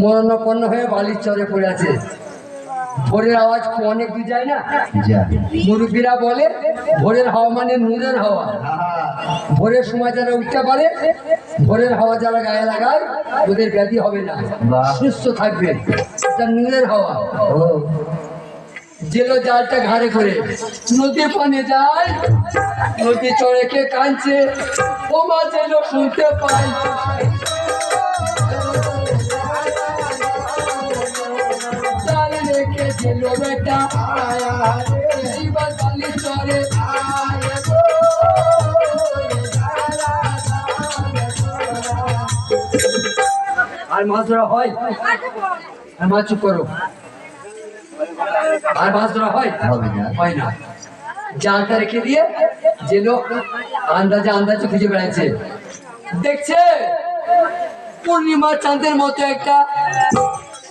মরণাপন্ন হয়ে বালির চরে পড়ে আছে। ভোরের আওয়াজ অনেক দূর যায় না? মুরব্বীরা বলে ভোরের হাওয়া মানে নূরের হাওয়া। ভোরের সময় যারা উঠতে পারে ভোরের হাওয়া যারা গায়ে লাগায় ওদের ব্যাধি হবে না। সুস্থ থাকবে। এটা নূরের হাওয়া। জেলো জালটা ঘাড়ে করে নদী পানে যায় নদী চড়ে কে কাঁদছে? ও মা জেলো শুনতে পাই। জেলো বেটা। আর মাছ ধরা হয়? আর মাছ চুপ করো। আর মাছ ধরা হয় হয় না। জালটা রেখে দিয়ে যে লোক আন্দাজে আন্দাজে খুঁজে বেড়াচ্ছে। দেখছে? পূর্ণিমা চাঁদের মতো একটা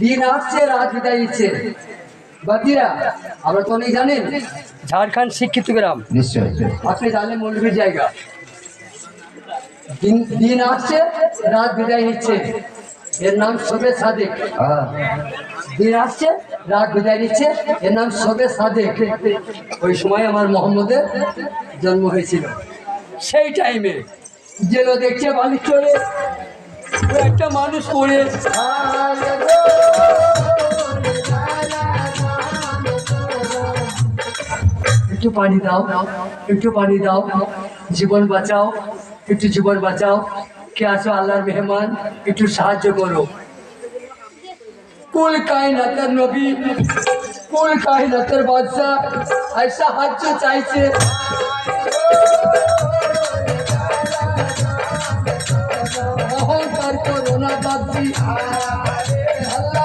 দিন আসছে রাত বিদায় নিচ্ছে। বাকিরা আমরা তো অনেক জানেন ঝাড়খণ্ড শিক্ষিত গ্রাম। নিশ্চয় আপনি জানেন মৌলভীর জায়গা। দিন দিন আসছে রাত বিদায় নিচ্ছে। এর নাম সবে সাদেক। দিন আসছে রাত বিদায় নিচ্ছে। এর নাম সবে সাদেক। ওই সময় আমার মোহাম্মদের জন্ম হয়েছিল। সেই টাইমে জেলো দেখছে বালি চলে একটা মানুষ করে। একটু পানি দাও, একটু পানি দাও। জীবন বাঁচাও, একটু জীবন বাঁচাও। কে আছো আল্লাহর মেহমান? একটু সাহায্য করো। কুল কায়নাতের নবী, কুল কায়নাতের বাদশাহ আর সাহায্য চাইছে। না আল্লাহ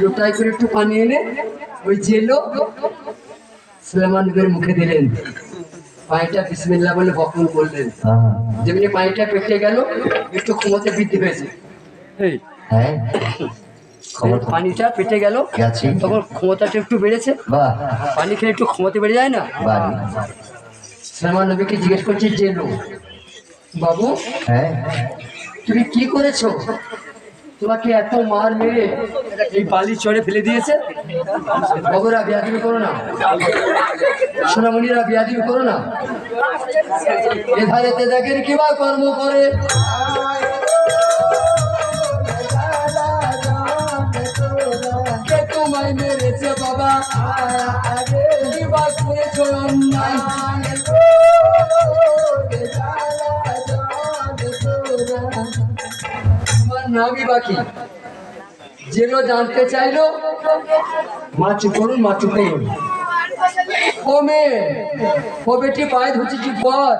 লোটাই করে একটু পানি এনে ওই জেলো সুলেমান নবীর মুখে দিলেন। পানিটা বিসমিল্লাহ বলে বকন করলেন। আহ, যেমনি পানিটা পেটে গেল একটু ক্ষমতা বৃদ্ধি পেয়েছে। এই। হ্যাঁ। পানিটা পেটে গেল। তখন ক্ষমতাটা একটু বেড়েছে। পানি খেলে একটু ক্ষমতা বেড়ে যায় না? সালমান নবীকে জিজ্ঞেস করছে জেলো বাবু হ্যাঁ। তুমি কি করেছ? তোমাকে এত মার মেরে এই বালি চড়ে ফেলে দিয়েছে? বাবুরা বিয়াদিবি করো না। সোনামণিরা বিয়াদিবি করো না। এধারে তেজাকের কিবা কর্ম করে? তোমায় মেরেছে বাবা। করেছ অন্যায় আমার নামই বাকি যেগুলো জানতে চাইলো মা চুপ করুন মা চুপ করুন। ও মেয়ে ও বেটি পায়ে ধরছি চুপ কর।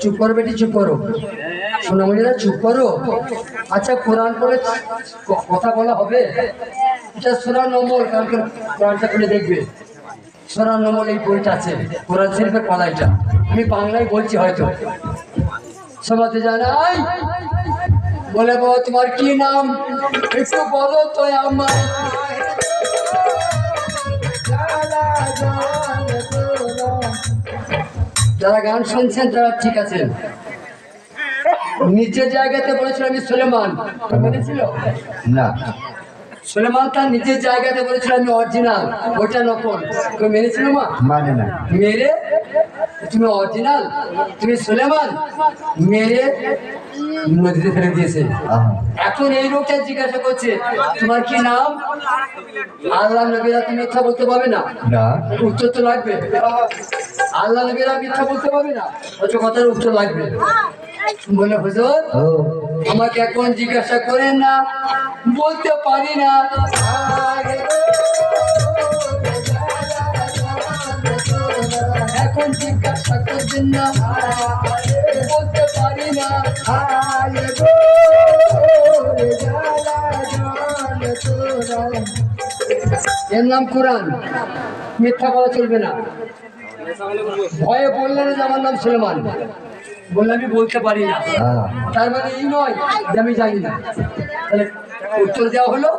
চুপ করো বেটি চুপ করো। সোনামণিরা চুপ করো। আচ্ছা কোরআন পড়ে ক- কথা বলা হবে? এটা সোনা নম্বর কোরআনটা খুলে দেখবে। সোনা নম্বর এই বইটা আছে, কোরআন শরীফের পালাইটা। আমি বাংলায় বলছি হয়তো। সমাজে জানাই বলে বাবা তোমার কি নাম? একটু বলো তো আমার। যারা গান শুনছেন, তারা ঠিক আছেন। নিজের জায়গাতে বলেছিল আমি সুলেমান। মেনেছিল না। সুলেমান তার নিজের জায়গাতে বলেছিল আমি অরিজিনাল ওটা নকল। কেউ মেনেছিল মা? মানে না। মেরে? তুমি অরিজিনাল তুমি সুলেমান? মেরে নদীতে ফেলে দিয়েছে। এখন এই লোকটা জিজ্ঞাসা করছে তোমার কি নাম? আল্লাহ নবীরা তুমি মিথ্যা বলতে পারবে না। উত্তর তো লাগবে। আল্লাহ নবীরা মিথ্যা বলতে পারবে না। কথার উত্তর লাগবে। বলে হুজুর আমাকে এখন জিজ্ঞাসা করেন না বলতে পারি না। এখন জিজ্ঞাসা করবেন না বলতে পারি না। এর নাম কোরআন। মিথ্যা বলা চলবে না। ভয়ে বললেন যে আমার নাম সুলেমান। বললে আমি বলতে পারি না। হ্যাঁ। তার মানে এই নয় যে আমি জানি না। তাহলে উত্তর দেওয়া হলো।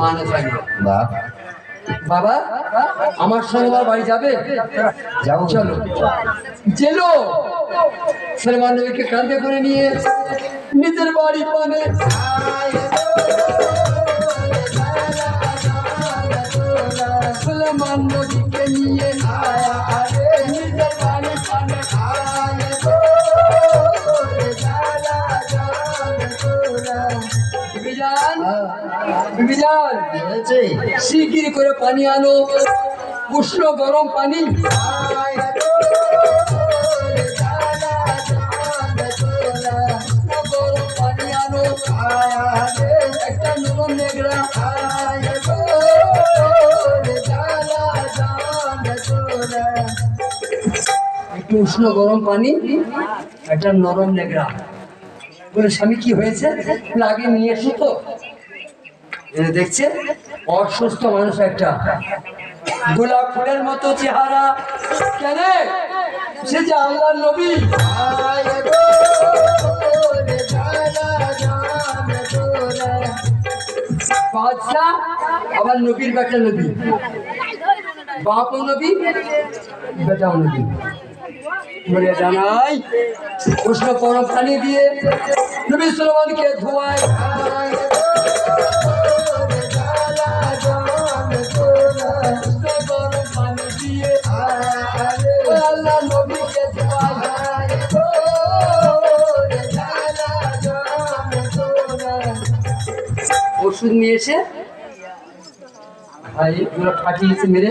মানা থাকবে বাবা আমার সঙ্গে আমার বাড়ি যাবে? যাব চলো। জেলো। সলমান নবীকে কাঁধে করে নিয়ে নিজের বাড়ি পানে সলমান নবীকে নিয়ে আয়া আরে নিজের বাড়ি পানে আয় বিবিজান বিবিজান হয়েছে। শিগগিরি করে পানি আনো। উষ্ণ গরম পানি। গরম পানি আনো একটা নেগড়া। একটু উষ্ণ গরম পানি একটা নরম নেগড়া। বলে স্বামী কি হয়েছে? বলে, আগে নিয়ে এসো তো। দেখছে অসুস্থ মানুষ একটা। গোলাপ ফুলের মতো চেহারা। কেন? সে যে আল্লাহর নবী। আবার নবীর বেটা নবী। বাপও নবী বেটাও নবী। বলে জানাই, উষ্ণ গরম পানি দিয়ে নবী সুলমানকে ধোয়ায় ওষুধ নিয়ে এসে ভাই এগুলো ফাটিয়েছে মেরে।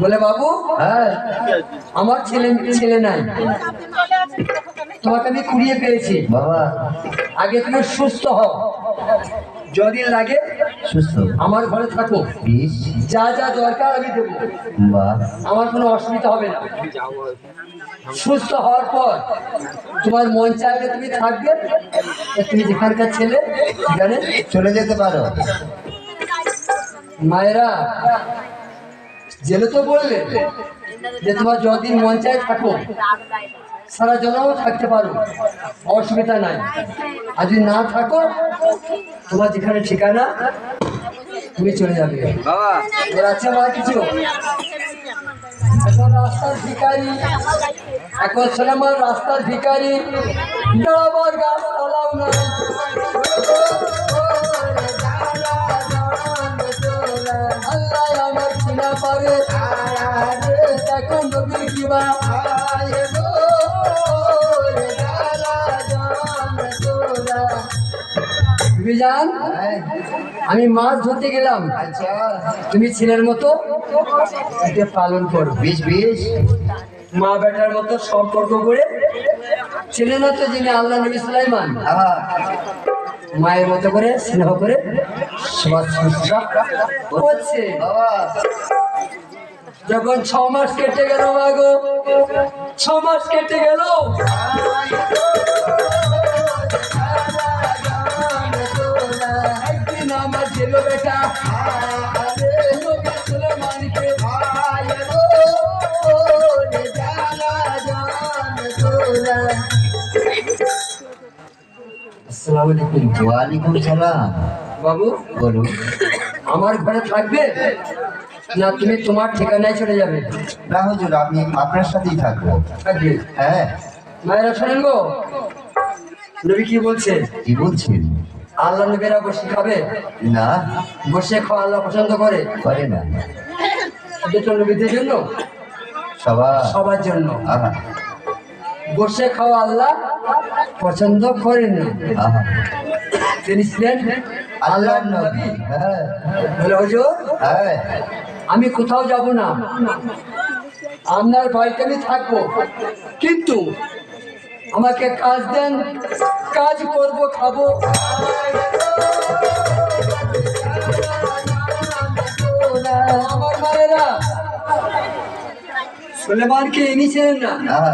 বলে বাবু হ্যাঁ। আমার ছেলে ছেলে নাই। তোমাকে আমি কুড়িয়ে পেয়েছি। বাবা। আগে তুমি সুস্থ হও। যদি লাগে সুস্থ। আমার ঘরে থাকো। যা যা দরকার আমি দেবো। আমার কোনো অসুবিধা হবে না। সুস্থ হওয়ার পর তোমার মন চাইলে তুমি থাকবে। তুমি যেখানকার ছেলে সেখানে চলে যেতে পারো। মায়েরা জেলে তো বললে যে তোমার যতদিন মন চায় থাকো। সারা জন্মও থাকতে পারো অসুবিধা নাই। আর যদি না থাকো তোমার যেখানে ঠিকানা তুমি চলে যাবে। আছে আমার কিছু? এখন রাস্তার ভিকারি এখন ছেলেমার রাস্তার ভিকারি দাঁড়াবার গাছ পালাও না। আল্লাহ আমার কিনা পাবে দেখো নবীর কিবা বিজান আমি মাছ ধরতে গেলাম। তুমি ছেলের মতো পালন করো। বিষ বিষ মা বেটার মতো সম্পর্ক করে। ছেলে না তো যিনি আল্লাহ নবী সুলাইমান। মায়ের মতো করে স্নেহ করে। যখন ছ মাস কেটে গেল মাগো ছ মাস কেটে গেল। একদিন আমার ছিল বেটা আসসালামু আলাইকুম। ওয়ালাইকুম সালাম। বাবু। বলুন। আমার ঘরে থাকবে? না তুমি তোমার ঠিকানায় চলে যাবে। না হুজুর আমি আপনার সাথেই থাকব। থাকবে? হ্যাঁ। মায়েরা শোনেন গো। নবী কি বলছে? কি বলছেন? আল্লাহ নবীরা বসে খাবে? না। বসে খাওয়া আল্লাহ পছন্দ করে? করে না। দুটো নবীদের জন্য? সবার। সবার জন্য। আহা। বসে খাওয়া আল্লাহ পছন্দ করেন না। আহা। তিনি ছিলেন আল্লাহর নবী। হ্যাঁ। বলে হুজুর হ্যাঁ। আমি কোথাও যাব না। আপনার বাড়িতে আমি থাকব। কিন্তু আমাকে কাজ দেন কাজ করব খাব। আমার মায়েরা সুলেমানকে এনেছিলেন না। আহা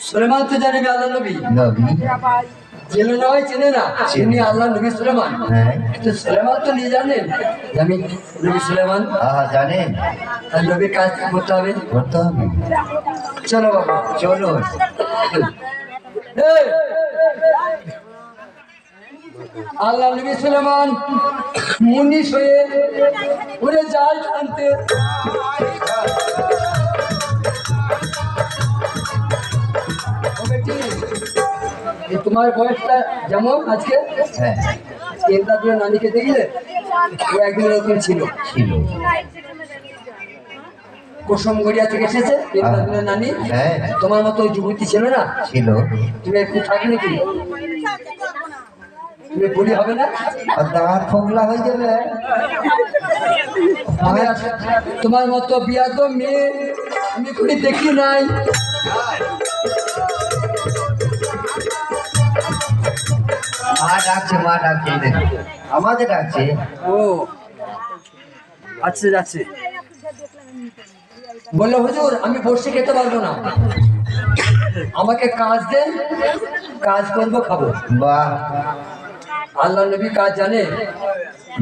সুলেমান তো জানেন আল্লাহ নবী। নবী। চেনে না হয় চেনে না। তিনি আল্লাহ নবী সুলেমান। হ্যাঁ। তো সুলেমান তো নিয়ে জানেন? আমি নবী সুলেমান? জানেন। নবীর কাজ করতে হবে? করতে হবে। চলো বাবা এই! আল্লাহ নবী সুলেমান মুনিশ হয়ে উড়ে জাল টানতে। তোমার বয়সটা যেমন আজকে হ্যাঁ। করে নানিকে দেখলে ও একদিন এরকম ছিল। ছিল। কুসুমগড়িয়া থেকে এসেছে নানি। হ্যাঁ। তোমার মতো যুবতী ছিল না? ছিল। তুমি একটু থাকলে কি? তুমি বুড়ি হবে না? আর দাঁত হয়ে যাবে তোমার মতো বিয়া তো মেয়ে আমি দেখি নাই। মা ডাকছে মা ডাকছে আমাদের ডাকছে। ও আচ্ছা যাচ্ছে। বলল হুজুর আমি বসে খেতে পারব না। আমাকে কাজ দেন কাজ করব খাব। বাহ। আল্লাহ নবী কাজ জানে?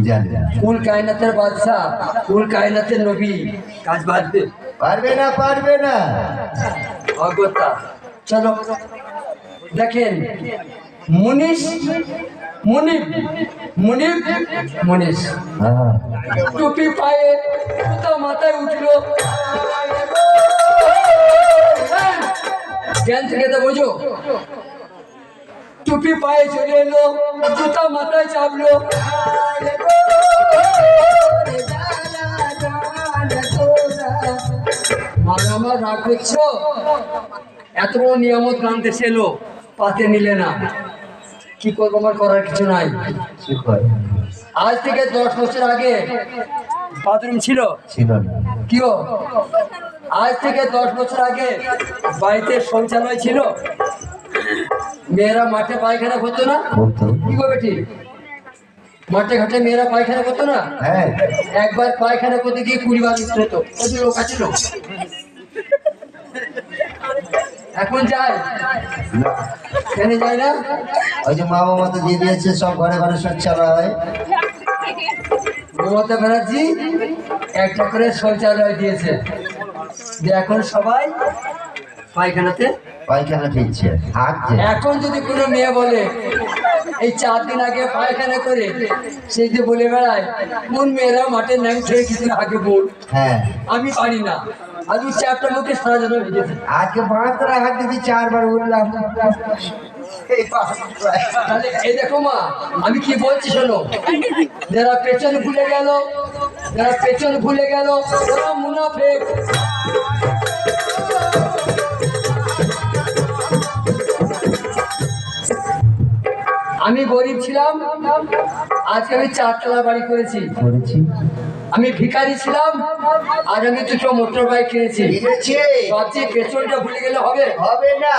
জানি। কুল কায়নাতের বাদশাহ কুল কায়নাতের নবী কাজ বাঁধবে পারবে না পারবে না। অজ্ঞতা চলো দেখেন মুনিশ মুনিব মুনিব হ্যাঁ টুপি পায়ে জুতা মাথায় উঠল। জ্ঞান থেকে তো বোঝো। টুপি পায়ে চলে এলো, জুতা মাথায় চাপলো। মানে আমার রাগ করছ? এত বড় নিয়ামত রানতে এলো। পাতে নিলে না। কি করব আমার করার কিছু নাই। আজ থেকে দশ বছর আগে বাথরুম ছিল। কিও? আজ থেকে দশ বছর আগে বাড়িতে শৌচালয় ছিল। মেয়েরা মাঠে পায়খানা করতো না? কি করবে ঠিক? মাঠে ঘাটে মেয়েরা পায়খানা করতো না? হ্যাঁ। একবার পায়খানা করতে গিয়ে কুড়ি বার হতো। লোক আছিল এখন না। কেন যায় না? ওই যে মা বাবা তো দিয়ে দিয়েছে সব ঘরে ঘরে শৌচালয় মমতা ব্যানার্জি একটা করে শৌচালয় দিয়েছে। যে এখন সবাই পায়খানাতে পায়খানা এখন যদি কোনো মেয়ে বলে এই চার দিন আগে পায়খানা করে সেই যে বলে বেড়ায় কোন মেয়েরা মাঠে ন্যাং ছেড়ে কিছু আগে বল। হ্যাঁ। আমি পারি না। আমি চ্যাপটা মুখে সারা জন্য আজকে পাঁচটা হাত দিদি চারবার উঠলাম। তাহলে এই দেখো মা আমি কি বলছি শোনো? যারা পেছনে ভুলে গেল যারা পেছনে ভুলে গেল ওরা মুনাফেক। আমি গরিব ছিলাম আজকে আমি চারতলা বাড়ি করেছি। করেছি। আমি ভিখারি ছিলাম আজ আমি দুটো মোটর বাইক কিনেছি। কিনেছে ভাবছি পেছনটা ভুলে গেলে হবে। হবে না।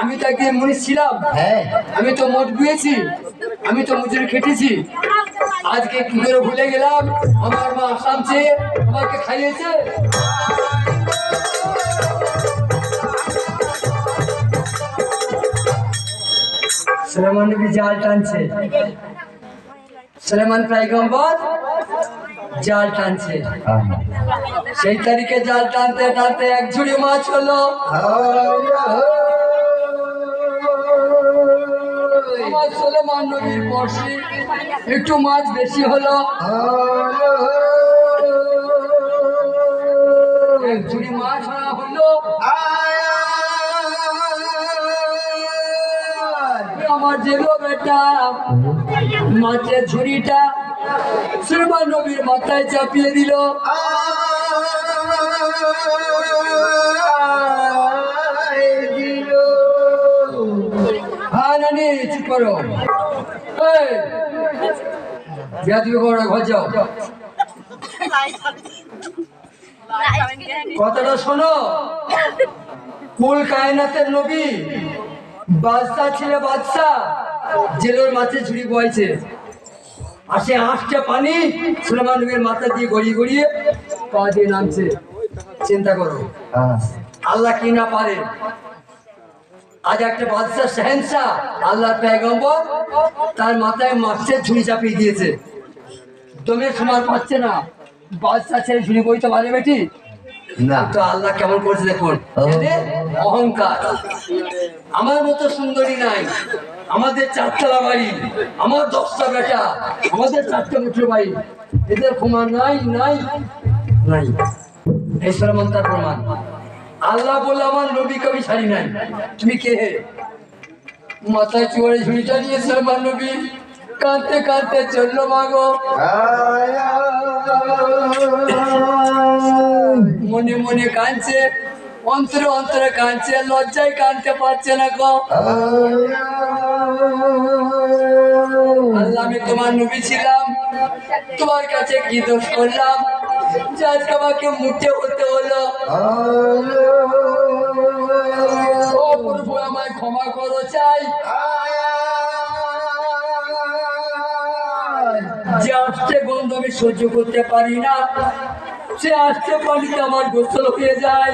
আমি তো একদিন মনীষ ছিলাম। হ্যাঁ। আমি তো মোট বুয়েছি আমি তো মজুরি খেটেছি। আজকে কি করে ভুলে গেলাম। আমার মা আসাম চেয়ে আমাকে খাইয়েছে। সুলেমান নবী জাল টানছে। সুলেমান পাইগম্বর জাল টানছে। সেই তারিখে জাল টানতে টানতে এক ঝুড়ি মাছ হলো। সুলেমান নবীর বর্ষে একটু মাছ বেশি হলো। এক ঝুড়ি মাছ হলো। বেটা। ঝুড়িটা নবীর মাথায় চাপিয়ে দিল। হ্যাঁ নানি চুপ করো। কথাটা শোনো। কুল কায়নাতের নবী। বাদশা ছিল বাদশা জেলের মাছে ঝুড়ি বয়েছে আর সে আঁশটা পানি, সুলেমান মাথা দিয়ে গড়িয়ে গড়িয়ে পা দিয়ে নামছে। চিন্তা করো। আল্লাহ কি না পারে? আজ একটা বাদশাহ শাহেনশাহ আল্লাহ পেগম্বর তার মাথায় মাছের ঝুড়ি চাপিয়ে দিয়েছে। দমের সময় পাচ্ছে না। বাদশাহ ছেড়ে ঝুড়ি বইতে পারে বেটি? না। তো আল্লাহ কেমন করছে দেখুন অহংকার। আমার মতো সুন্দরী নাই আমাদের চারতলা বাড়ি আমার দশটা বেটা আমাদের চারটে মুঠো বাড়ি এদের ক্ষমা নাই নাই নাই। এই সরমান প্রমাণ। আল্লাহ বলে আমার নবী কবি ছাড়ি নাই। তুমি কে? হে মাথায় চুয়ারে ঝুড়িটা নিয়েছে আমার নবী। কাঁদতে কাঁদতে চলল মাগো। মনে মনে কাঁদছে, অন্তরে অন্তরে কাঁদছে, লজ্জায় কাঁদতে পারছে না গো। আল্লাহ, আমি তোমার নবী ছিলাম, তোমার কাছে কি দোষ করলাম? যে আজকে আমাকে মুঠে হতে হলো। ও প্রভু, আমায় ক্ষমা করো চাই। যে আসছে গন্ধ আমি সহ্য করতে পারি না। সে আসছে পানিতে আমার গোসল হয়ে যায়।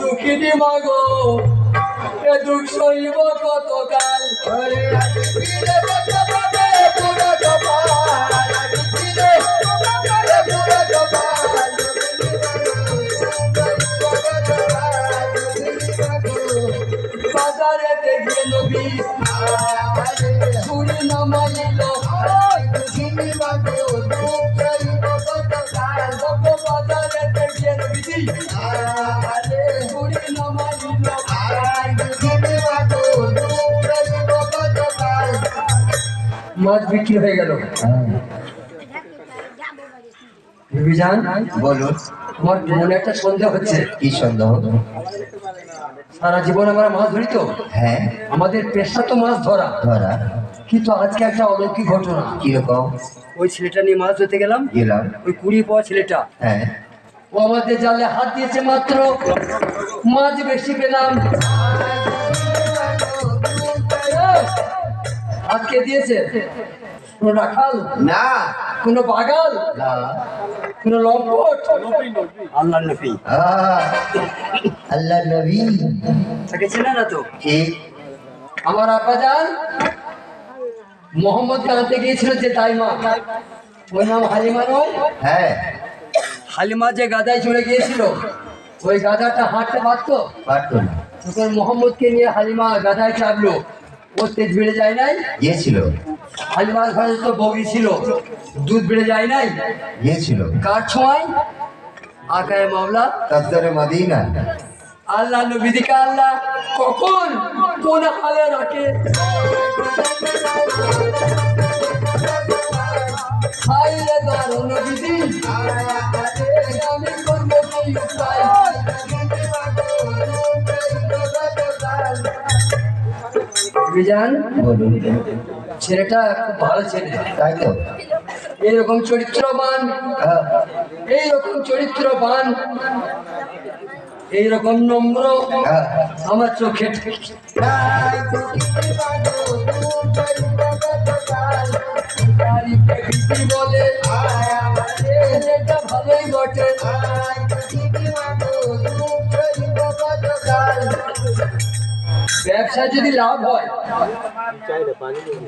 দুঃখিনী মাগো এ দুঃখ সইব কতকাল? মাছ বিক্রি হয়ে গেল। বলুন। আমার মনে একটা সন্দেহ হচ্ছে? কি সন্দেহ? সারা জীবন আমরা মাছ ধরি তো? হ্যাঁ। আমাদের পেশা তো মাছ ধরা। ধরা। কিন্তু আজকে একটা অলৌকিক ঘটনা। কীরকম? ওই ছেলেটা নিয়ে মাছ ধরতে গেলাম। গেলাম। ওই কুড়ি পাওয়া ছেলেটা। হ্যাঁ। ও আমাদের জালে হাত দিয়েছে মাত্র। মাছ বেশি পেলাম। আজকে দিয়েছে? কোনো রাখাল না। কোনো বাগাল? না। কোনো লম্পট? আল্লাহ নবী। আহ, আল্লাহ নবী। তাকে চেনে না তো? আমার আব্বা যান মোহাম্মদ আনতে গিয়েছিল যে দাইমা। ওই নাম হালিমা নয়। হ্যাঁ। হালিমা যে গাদায় চলে গিয়েছিল ওই গাদাটা হাঁটতে পারতো? পারতো না। তখন মোহাম্মদকে নিয়ে হালিমা গাদায় চাপলো। তেজ বেড়ে যায় নাই? গিয়েছিল। হালিমার ঘরে তো বগি ছিল। দুধ বেড়ে যায় নাই? গিয়েছিল। কার ছোঁয়ায়? আকায় মামলা তত্তরে মদিনা আল্লাহ নবীদিকে আল্লাহ কখন কোন হালে রাখে? হাইরে দারুণ বিধি আমি করব কি উপায় বলুন ছেলেটা খুব ভালো ছেলে তাই তো এইরকম চরিত্রবান এইরকম চরিত্রবান এইরকম নম্র আমার চোখে বলে ভালোই বটে ব্যবসা যদি লাভ হয়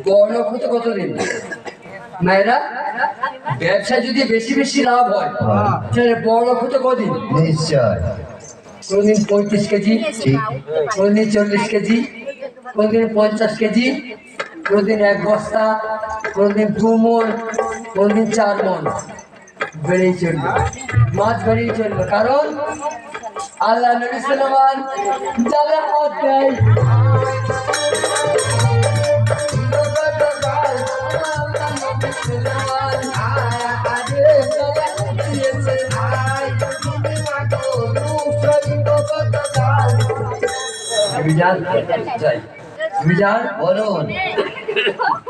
বড় হতে কতদিন? মায়েরা ব্যবসা যদি বেশি বেশি লাভ হয় তাহলে বড় হতে কদিন? নিশ্চয়। কোনদিন পঁয়ত্রিশ কেজি কোনদিন চল্লিশ কেজি কোনদিন পঞ্চাশ কেজি কোনদিন এক বস্তা কোনদিন দু মন কোনদিন চার মন বেড়েই চলবে। মাছ বেড়েই চলবে। কারণ আল্লাহ নবী সালামান জালে হাত দেয়। যান বলুন।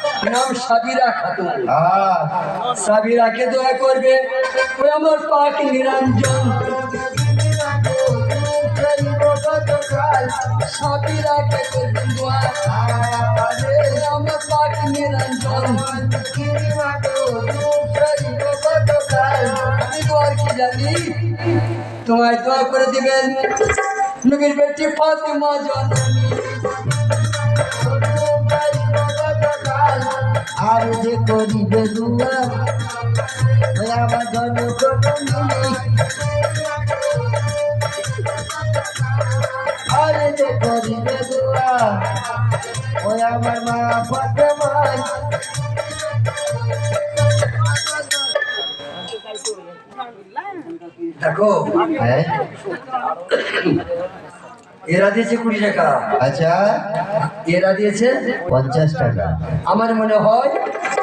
নাম সাবিরা খাতুন। সাবিরাকে দোয়া করবে? ওই আমার পাক নিরঞ্জন। সাবিরাকে করবেন দোয়া? আমার পাক নিরঞ্জন। আমি দোয়ার কি জানি। তোমায় দোয়া করে দিবেন। নবীর বেটি ফাতেমা জননী আর যে করিবে দুয়া ওই আমার জননী আর যে করিবে দুয়া ওই আমার মা ফাতেমাই দেখো হ্যাঁ এরা দিয়েছে কুড়ি টাকা। আচ্ছা। এরা দিয়েছে পঞ্চাশ টাকা। আমার মনে হয়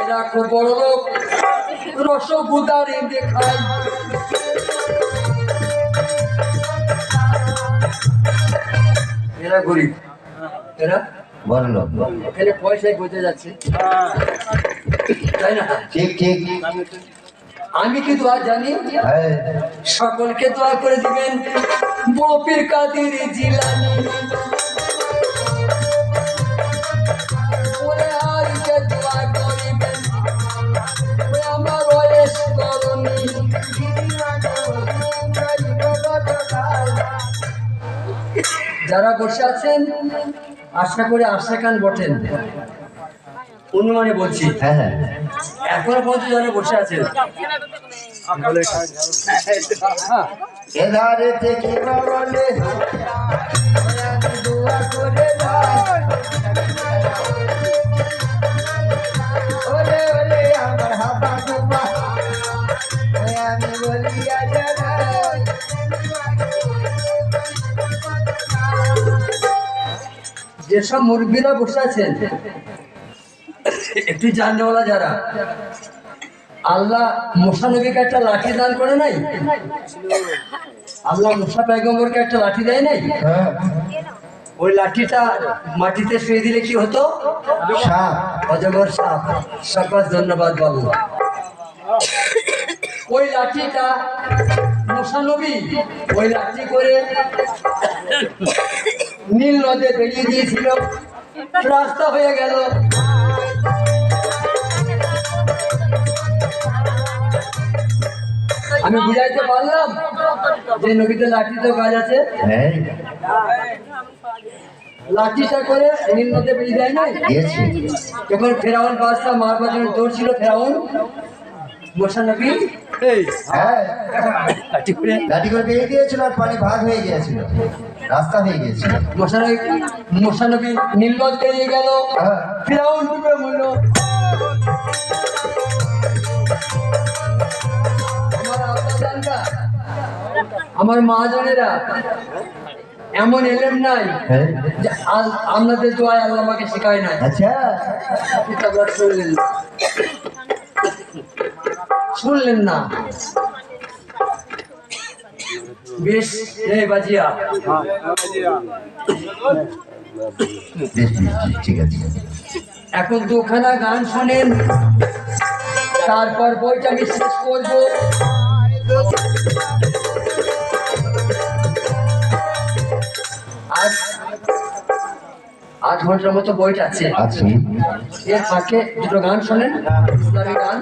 এরা খুব বড় লোক। রসগুদার দেখায়। এরা গরিব। এরা বলল এখানে পয়সায় বোঝা যাচ্ছে। তাই না? ঠিক ঠিক। আমি কি দোয়া জানি? হ্যাঁ। সকলকে দোয়া করে দিবেন। বপির কাদির জিলানি। যারা বসে আছেন আশা করে আশা কান বটেন। অনুমানে বলছি। হ্যাঁ হ্যাঁ। এখনও পর্যন্ত যারা বসে আছেন এধারে থেকে বলে দোয়া করে ওলে ওলে আমার হাবা ডুবা আমি বলিয়া জানাই যেসব মুরগিরা বসে আছেন একটু জাননেওয়ালা যারা। আল্লাহ মোসা নবীকে একটা লাঠি দান করে নাই? আল্লাহ মোসা পেগম্বরকে একটা লাঠি দেয় নাই? হ্যাঁ। ওই লাঠিটা মাটিতে শুয়ে দিলে কি হতো? সাপ। অজগর সাপ। সকাল ধন্যবাদ বাবু। ওই লাঠিটা মোসা নবী ওই লাঠি করে নীল নদে বেরিয়ে দিয়েছিল। রাস্তা হয়ে গেল। আমি বুঝাইতে পারলাম যে নবীতে লাঠিতে কাজ আছে? হ্যাঁ। লাঠিটা করে নীল নদে বেরিয়ে যায় নাই? যখন ফেরাউন বাদশাহ মোসা হ্যাঁ। লাঠি করে? লাঠি করে বেরিয়ে দিয়েছিল আর পানি ভাগ হয়ে গিয়েছিল। রাস্তা হয়ে গিয়েছিল। মশানবী মশানবী নীলবদ পেরিয়ে গেল। হ্যাঁ। ফিরাউন ডুবে মরল? আমার মহাজনেরা এমন এলেন নাই হ্যাঁ। আপনাদের দোয়ায় আল্লাহ আমাকে শেখায় নাই। আচ্ছা। শুনলেন না। শুনলেন না। বেশ রে বাজিয়া। ঠিক আছে। এখন দুখানা গান শোনেন। তারপর বইটা আমি শেষ করব। আজ আট ঘণ্টার মতো বইটা আছে। এর ফাঁকে দুটো গান শোনেন গান।